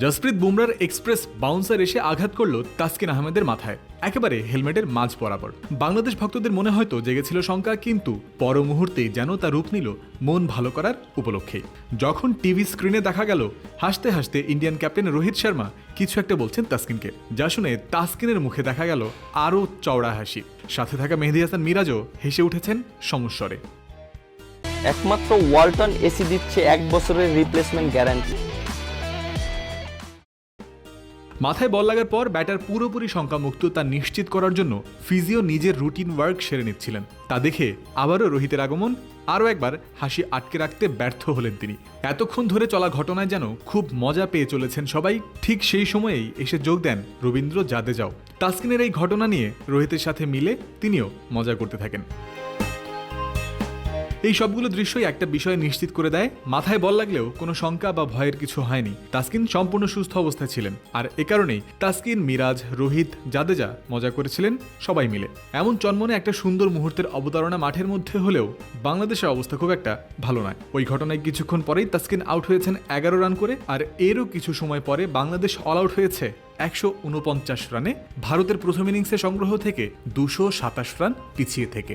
Jasprit বুমরার express bouncer এসে আঘাত করল তাসকিন আহমেদের মাথায়। একেবারে হেলমেটের মাঝ বরাবর। বাংলাদেশ ভক্তদের মনে হয়তো জেগেছিল শঙ্কা, কিন্তু পর মুহূর্তেই যেন তা রূপ নিল মন ভালো করার উপলক্ষে। যখন টিভি স্ক্রিনে দেখা গেল, হাসতে হাসতে ইন্ডিয়ান ক্যাপ্টেন রোহিত শর্মা কিছু একটা বলছেন তাসকিনকে, যা শুনে তাসকিনের মুখে দেখা গেল আরও চওড়া হাসি। সাথে থাকা মেহেদি হাসান মিরাজও হেসে উঠেছেন সমস্বরে। একমাত্র ওয়ালটন এসি দিচ্ছে এক বছরের রিপ্লেসমেন্ট গ্যারান্টি মাথায় বল লাগার পর ব্যাটার পুরোপুরি শঙ্কামুক্ত তা নিশ্চিত করার জন্য ফিজিও নিজের রুটিন ওয়ার্ক সেরে নিচ্ছিলেন। তা দেখে আবারও রোহিতের আগমন, আরও একবার হাসি আটকে রাখতে ব্যর্থ হলেন তিনি। এতক্ষণ ধরে চলা ঘটনায় যেন খুব মজা পেয়ে চলেছেন সবাই, ঠিক সেই সময়েই এসে যোগ দেন রবীন্দ্র জাদেজাও। তাসকিনের এই ঘটনা নিয়ে রোহিতের সাথে মিলে তিনিও মজা করতে থাকেন। এই সবগুলো দৃশ্যই একটা বিষয় নিশ্চিত করে দেয়, মাথায় বল লাগলেও কোনো শঙ্কা বা ভয়ের কিছু হয়নি। তাসকিন সম্পূর্ণ সুস্থ অবস্থায় ছিলেন। আর এ কারণেই তাসকিন, মিরাজ, রোহিত, জাদেজা মজা করেছিলেন সবাই মিলে। এমন চন্মনে একটা সুন্দর মুহূর্তের অবতারণা মাঠের মধ্যে হলেও বাংলাদেশের অবস্থা খুব একটা ভালো নয়। ওই ঘটনায় কিছুক্ষণ পরেই তাসকিন আউট হয়েছেন এগারো রান করে, আর এরও কিছু সময় পরে বাংলাদেশ অল আউট হয়েছে একশো উনপঞ্চাশ রানে। ভারতের প্রথম ইনিংসে সংগ্রহ থেকে দুশো সাতাশ রান পিছিয়ে থেকে।